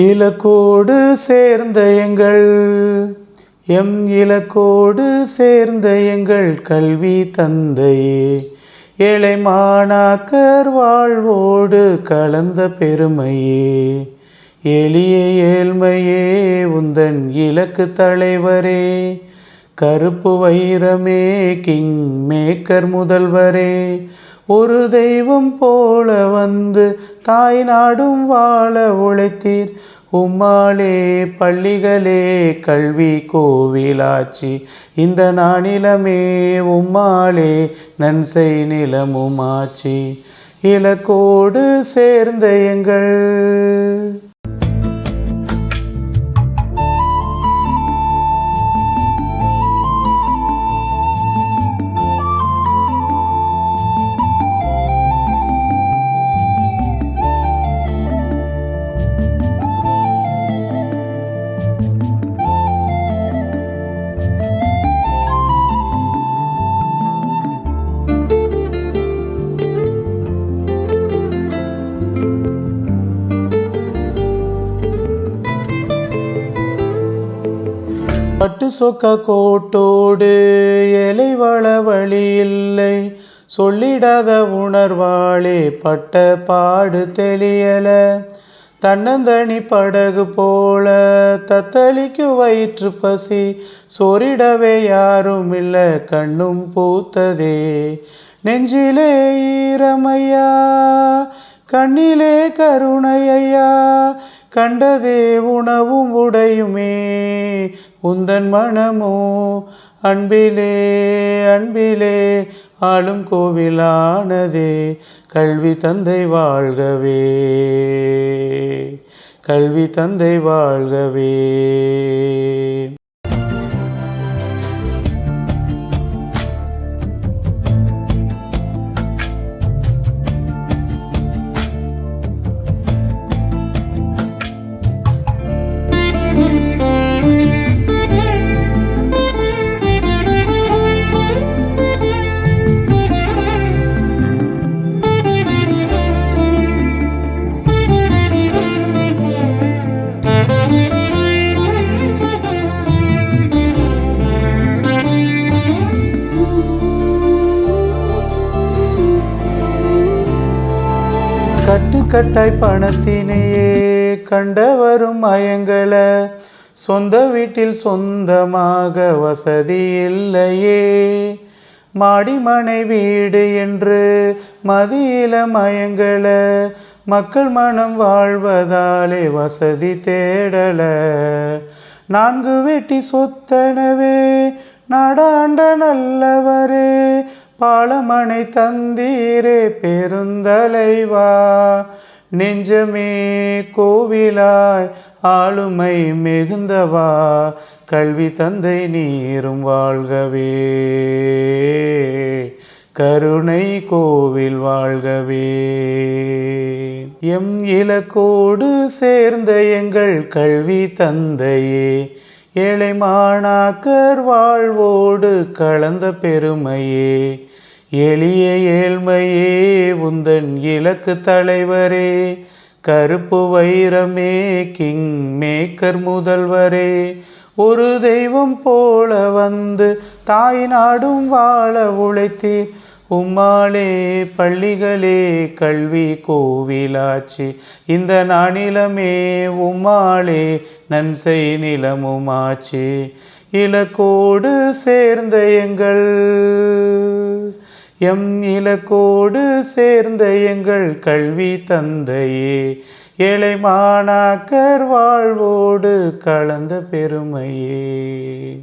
இலக்கோடு சேர்ந்த எங்கள் எம் இலக்கோடு சேர்ந்த எங்கள் கல்வி தந்தையே. ஏழை மாணாக்கர் வாழ்வோடு கலந்த பெருமையே. எளிய ஏழ்மையே உந்தன் இலக்கு தலைவரே. கருப்பு வைரமே கிங் மேக்கர் முதல்வரே. ஒரு தெய்வம் போல வந்து தாய் நாடும் வாழ உழைத்தீர். உம்மாளே பள்ளிகளே கல்வி கோவிலாச்சி. இந்த நானிலமே உம்மாளே நன்சை நிலமுமாச்சி. இலக்கோடு சேர்ந்த எங்கள் பட்டு சொக்க கோட்டோடு எலை வள வழி இல்லை சொல்லிடாத உணர்வாளே பட்ட பாடு தெளியல. தன்னந்தனி படகு போல தத்தளிக்கு வயிற்று பசி. சொறிடவே யாரும் இல்லை கண்ணும் பூத்ததே. நெஞ்சிலே ஈரமையா கண்ணிலே கருணையா கண்டதே உணவும் உடையுமே. உந்தன் மனமோ அன்பிலே அன்பிலே ஆளும் கோவிலானதே கல்வி தந்தை வாழ்கவே. கல்வி தந்தை வாழ்கவே. கட்டுக்கட்டாய் பணத்தினையே கண்டவரும் மயங்கள சொந்த வீட்டில் சொந்தமாக வசதி இல்லையே. மாடிமனை வீடு என்று மதியில மயங்கள மக்கள் மனம் வாழ்வதாலே வசதி தேடல. நான்கு வெட்டி சொத்தனவே நாடாண்ட நல்லவரே பாலமனை தந்தீரே பெருந்தலைவா. நெஞ்சமே கோவிலாய் ஆளுமை மிகுந்தவா. கல்வி தந்தை நீரும் வாழ்கவே. கருணை கோவில் வாழ்கவே. எம் இலக்கோடு சேர்ந்த எங்கள் கல்வி தந்தையே ஏழை மாணாக்கர் வாழ்வோடு கலந்த பெருமையே. எளிய ஏழ்மையே உந்தன் இலக்கு தலைவரே. கருப்பு வைரமே கிங் மேக்கர் முதல்வரே. ஒரு தெய்வம் போல வந்து தாய் நாடும் வாழ உழைத்தீர். உம்மாளே பள்ளிகளே கல்வி கோவிலாச்சி. இந்த நானிலமே உம்மாளே நன்சை நிலமுமாச்சி. இலக்கோடு சேர்ந்த எங்கள் எம் இலக்கோடு சேர்ந்த எங்கள் கல்வி தந்தையே. ஏழை மாணாக்கர் வாழ்வோடு கலந்த பெருமையே.